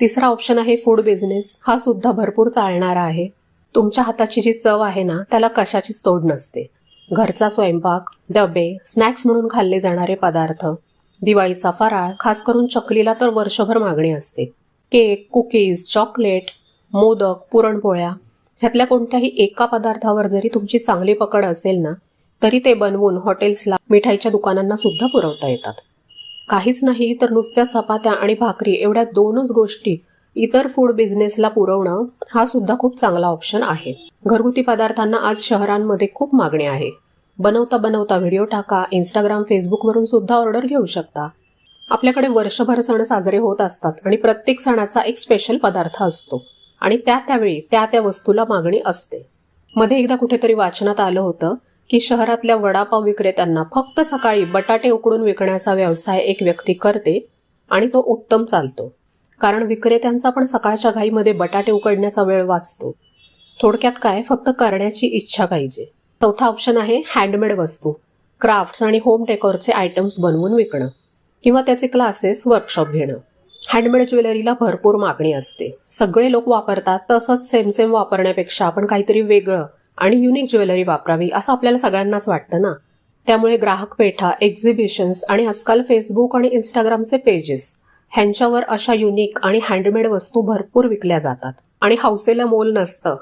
तिसरा ऑप्शन आहे food business हा सुद्धा भरपूर चालणारा आहे. तुमच्या हाताची जी चव आहे ना त्याला कशाचीच तोड नसते. घरचा स्वयंपाक डबे स्नॅक्स म्हणून खाल्ले जाणारे पदार्थ दिवाळीचा फराळ खास करून चकलीला तर वर्षभर मागणी असते. केक कुकीज चॉकलेट मोदक पुरणपोळ्या ह्यातल्या कोणत्याही एका पदार्थावर जरी तुमची चांगली पकड असेल ना तरी ते बनवून हॉटेल्सला मिठाईच्या दुकानांना सुद्धा पुरवता येतात. काहीच नाही तर नुसत्या चपात्या आणि भाकरी एवढ्या दोनच गोष्टी इतर फूड बिझनेसला पुरवणं हा सुद्धा खूप चांगला ऑप्शन आहे. घरगुती पदार्थांना आज शहरांमध्ये खूप मागणी आहे. बनवता बनवता व्हिडिओ टाका इंस्टाग्राम फेसबुकवरून सुद्धा ऑर्डर घेऊ शकता. आपल्याकडे वर्षभर सण साजरे होत असतात आणि प्रत्येक सणाचा एक स्पेशल पदार्थ असतो. आणि त्या त्यावेळी त्या त्या वस्तूला मागणी असते. मध्ये एकदा कुठेतरी वाचनात आलं होतं की शहरातल्या वडापाव विक्रेत्यांना फक्त सकाळी बटाटे उकडून विकण्याचा व्यवसाय एक व्यक्ती करते आणि तो उत्तम चालतो. कारण विक्रेत्यांचा पण सकाळच्या घाईमध्ये बटाटे उकडण्याचा वेळ वाचतो. थोडक्यात काय? फक्त करण्याची इच्छा पाहिजे. चौथा ऑप्शन आहे हँडमेड वस्तू. क्राफ्ट्स आणि होम डेकोरचे आयटम्स बनवून विकणं. किंवा त्याचे क्लासेस वर्कशॉप घेणं. हँडमेड ज्वेलरीला भरपूर मागणी असते. सगळे लोक वापरतात तसंच सेम सेम वापरण्यापेक्षा आपण काहीतरी वेगळं आणि युनिक ज्वेलरी वापरावी असं आपल्याला सगळ्यांनाच वाटतं ना? त्यामुळे ग्राहक पेठा एक्झिबिशन्स आणि आजकाल फेसबुक आणि इंस्टाग्रामचे पेजेस ह्यांच्यावर अशा युनिक आणि हँडमेड वस्तू भरपूर विकल्या जातात. आणि हौसेला मोल नसतं.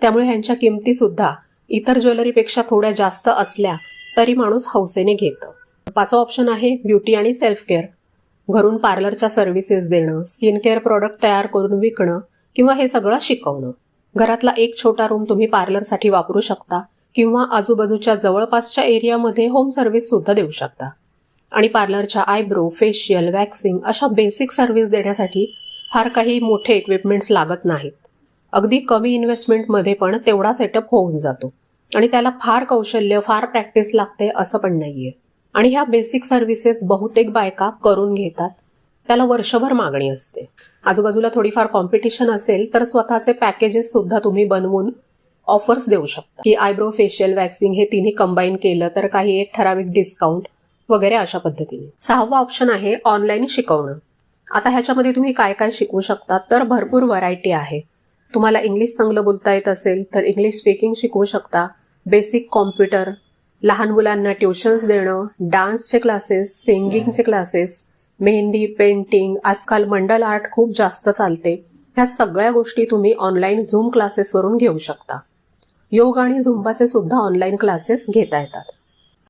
त्यामुळे ह्यांच्या किमती सुद्धा इतर ज्वेलरीपेक्षा थोड्या जास्त असल्या तरी माणूस हौसेने घेतं. पाचवा ऑप्शन आहे ब्युटी आणि सेल्फ केअर घरून पार्लरच्या सर्व्हिसेस देणं स्किन केअर प्रॉडक्ट तयार करून विकणं किंवा हे सगळं शिकवणं. घरातला एक छोटा रूम तुम्ही पार्लरसाठी वापरू शकता किंवा आजूबाजूच्या जवळपासच्या एरियामध्ये होम सर्व्हिस सुद्धा देऊ शकता. आणि पार्लरच्या आयब्रो फेशियल वॅक्सिंग अशा बेसिक सर्व्हिस देण्यासाठी फार काही मोठे इक्विपमेंट्स लागत नाहीत. अगदी कमी इन्व्हेस्टमेंटमध्ये पण तेवढा सेटअप होऊन जातो. आणि त्याला फार कौशल्य फार प्रॅक्टिस लागते असं पण नाहीये. आणि ह्या बेसिक सर्व्हिसेस बहुतेक बायका करून घेतात. त्याला वर्षभर मागणी असते. आजूबाजूला थोडीफार कॉम्पिटिशन असेल तर स्वतःचे पॅकेजेस सुद्धा तुम्ही बनवून ऑफर्स देऊ शकता. की आयब्रो फेशियल वॅक्सिंग हे तिन्ही कंबाईन केलं तर काही एक ठराविक डिस्काउंट वगैरे अशा पद्धतीने. सहावा ऑप्शन आहे ऑनलाईन शिकवणं. आता ह्याच्यामध्ये तुम्ही काय काय शिकवू शकता? तर भरपूर व्हरायटी आहे. तुम्हाला इंग्लिश चांगलं बोलता येत असेल तर इंग्लिश स्पीकिंग शिकवू शकता. बेसिक कॉम्प्युटर लहान मुलांना ट्युशन्स देणं डान्सचे क्लासेस सिंगिंगचे क्लासेस मेहंदी पेंटिंग आजकाल मंडल आर्ट खूप जास्त चालते. ह्या सगळ्या गोष्टी तुम्ही ऑनलाईन झूम क्लासेसवरून घेऊ शकता. योग आणि झुंबाचे सुद्धा ऑनलाईन क्लासेस घेता येतात.